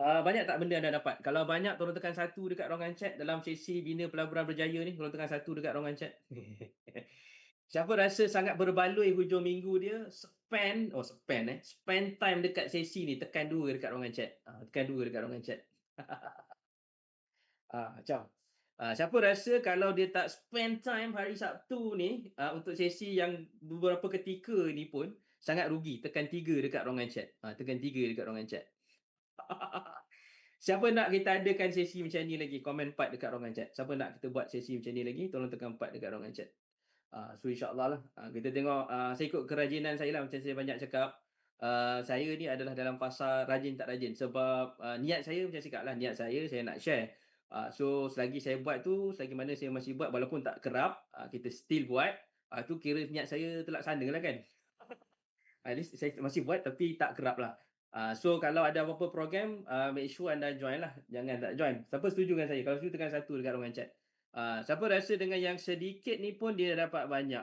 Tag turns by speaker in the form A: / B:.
A: Ah, banyak tak benda anda dapat? Kalau banyak tolong tekan satu dekat ruangan chat dalam sesi Bina Pelaburan Berjaya ni, tolong tekan satu dekat ruangan chat. Siapa rasa sangat berbaloi hujung minggu dia, spend oh spend eh, spend time dekat sesi ni, tekan dua dekat ruangan chat. Ah, tekan dua dekat ruangan chat. Ah, macam. Ah, siapa rasa kalau dia tak spend time hari Sabtu ni, ah, untuk sesi yang beberapa ketika ni pun, sangat rugi, tekan tiga dekat ruangan chat. Ah, tekan tiga dekat ruangan chat. Siapa nak kita adakan sesi macam ni lagi? Komen 4 dekat ruangan chat. Siapa nak kita buat sesi macam ni lagi? Tolong tekan 4 dekat ruangan chat. Uh, so insyaAllah lah. Uh, kita tengok, uh, saya ikut kerajinan saya lah macam saya banyak cakap. Uh, saya ni adalah dalam fasa rajin tak rajin. Sebab uh, niat saya macam cakap lah. Niat saya, saya nak share. Uh, so selagi saya buat tu, selagi mana saya masih buat walaupun tak kerap, uh, kita still buat. Uh, tu kira niat saya terlaksana lah kan. At least saya masih buat tapi tak kerap lah. Uh, so kalau ada apa-apa program, uh, make sure anda join lah. Jangan tak join. Siapa setuju dengan saya? Kalau setuju tekan satu dekat ruangan chat. Uh, siapa rasa dengan yang sedikit ni pun dia dapat banyak.